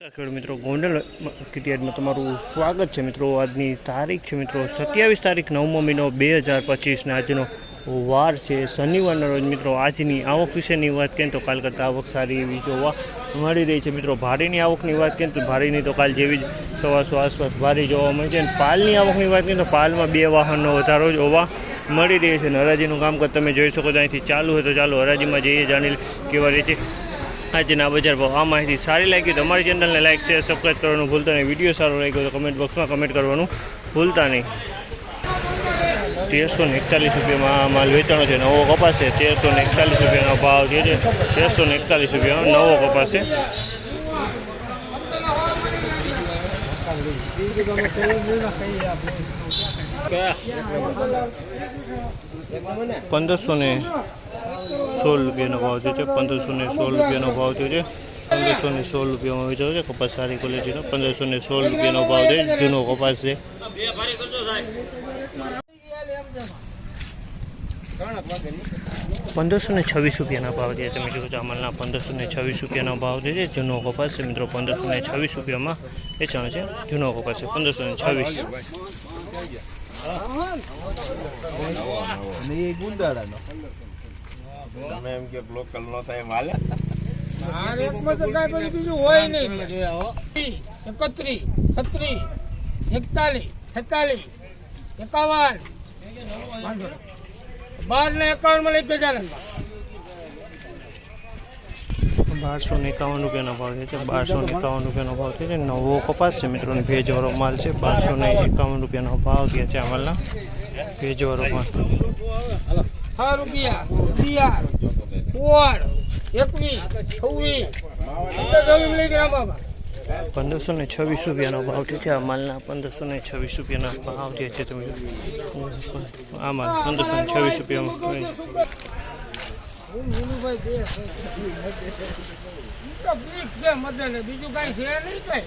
ખેડૂત મિત્રો, ગોંડલ ક્રિકેટમાં તમારું સ્વાગત છે મિત્રો. આજની તારીખ છે મિત્રો, સત્યાવીસ તારીખ નવમો મહિનો બે હજાર પચીસના. આજનો વાર છે શનિવારના રોજ મિત્રો. આજની આવક વિશેની વાત કરીએ તો કાલ કરતાં આવક સારી એવી જોવા મળી રહી છે મિત્રો. ભારેની આવકની વાત કરીએ તો ભારેની તો કાલ જેવી જ સવાસો આસપાસ ભારે જોવા મળે છે. અને પાલની આવકની વાત કરીએ તો પાલમાં બે વાહનનો વધારો જોવા મળી રહી છે. અને હરાજીનું કામકાજ તમે જોઈ શકો છો. અહીંથી ચાલુ હોય તો ચાલો. હરાજીમાં જઈએ જાણી કેવા રહે છે. આજના બજાર ભાવ, આ માહિતી સારી લાગી તો અમારી ચેનલને લાઇક શેર સબસ્ક્રાઈબ કરવાનું ભૂલતા નહીં. વીડિયો સારો લાગ્યો તો કમેન્ટ બોક્સમાં કમેન્ટ કરવાનું ભૂલતા નહીં. તેરસો ને એકતાલીસ રૂપિયામાં માલ વેચાણો છે. નવો કપાસ. છે તેરસો ને એકતાલીસ રૂપિયાનો ભાવ જે છે. તેરસો ને એકતાલીસ રૂપિયાનો નવો કપાસ. છે પંદરસો ને સોળ રૂપિયાનો ભાવ થયો છે. પંદરસો ને સોળ રૂપિયાનો ભાવ થયો છે. પંદરસો ને સોળ રૂપિયામાં વેચાયો છે કપાસ સારી ક્વોલિટીનો પંદરસો ને સોળ રૂપિયાનો ભાવ છે. જૂનો કપાસ છે. પંદરસો ને છવ્વીસ રૂપિયાના ભાવ છે. તમે જોવો છો અમલના પંદરસો ને છવ્વીસ રૂપિયાનો ભાવ છે. જૂનો કપાસ છે મિત્રો, પંદરસો ને છવ્વીસ રૂપિયામાં વેચાણ છે. જૂનો કપાસ છે, પંદરસો ને છવ્વીસ. અને એ ગુંદાળાનો તમે એમ કે લોકલ નો થાય માલે હોય નહીં એકત્રીસ છત્રીસ એકતાલીસ છેતાલીસ એકાવન બાર ને એકાવનમાં લઈ ગજા બારસો એકાવન રૂપિયાનો ભાવ છે? બારસો એકાવન રૂપિયાનો ભાવ છે? નવો કપાસ છે મિત્રોને ભેજવાળો માલ છે. બારસો ને એકાવન રૂપિયાનો ભાવ કે છે આ માલના. ભેજવાળો માલ. રૂપિયા. પંદરસો ને છવ્વીસ રૂપિયાનો ભાવ છે આ માલના. પંદરસો ને છવ્વીસ રૂપિયાના ભાવ છે તમે. આ માલ પંદરસો ને છવ્વીસ રૂપિયામાં. હું મીનુભાઈ બે તો બીક છે મદન. બીજું કાંઈ છે નહીં કઈ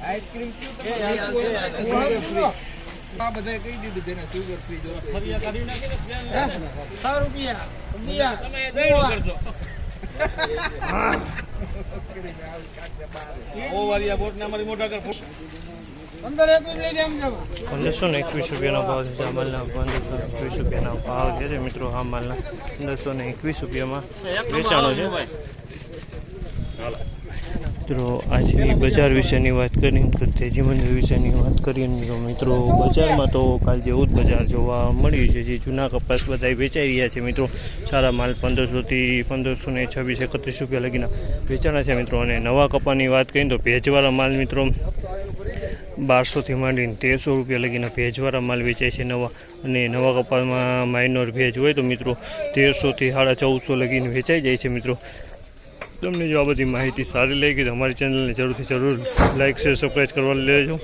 આઈસ્ક્રીમ આ બધા કહી દીધું તેને સુગર ફ્રી જો છ રૂપિયા. અગિયાર ઓળ પંદર એકવીસ લઈ ગયા જવા પંદરસો ને એકવીસ રૂપિયાનો ભાવ છે. આ માલના પંદરસો એકવીસ રૂપિયાનો ભાવ છે મિત્રો આ માલના પંદરસો ને એકવીસ રૂપિયામાં વેચાણો છે. મિત્રો, આજે બજાર વિશેની વાત કરીએ તો તેજી મંદિર વિશેની વાત કરીએ તો મિત્રો બજારમાં તો કાલ જેવું જ બજાર જોવા મળ્યું છે. જે જૂના કપાસ બધા વેચાઈ રહ્યા છે મિત્રો. સારા માલ પંદરસોથી પંદરસો ને છવ્વીસ એકત્રીસ રૂપિયા લગીના વેચાણા છે મિત્રો. અને નવા કપાની વાત કરીએ તો ભેજવાળા માલ મિત્રો બારસોથી માંડીને તેરસો રૂપિયા લગીના ભેજવાળા માલ વેચાય છે નવા. અને નવા કપાળમાં માઇનોર ભેજ હોય તો મિત્રો તેરસોથી સાડા ચૌદસો લગીને વેચાઈ જાય છે મિત્રો. તમને જો આ બધી માહિતી સારી લાગી તો અમારી ચેનલને જરૂરથી જરૂર લાઇક શેર સબસ્ક્રાઈબ કરવા લેજો.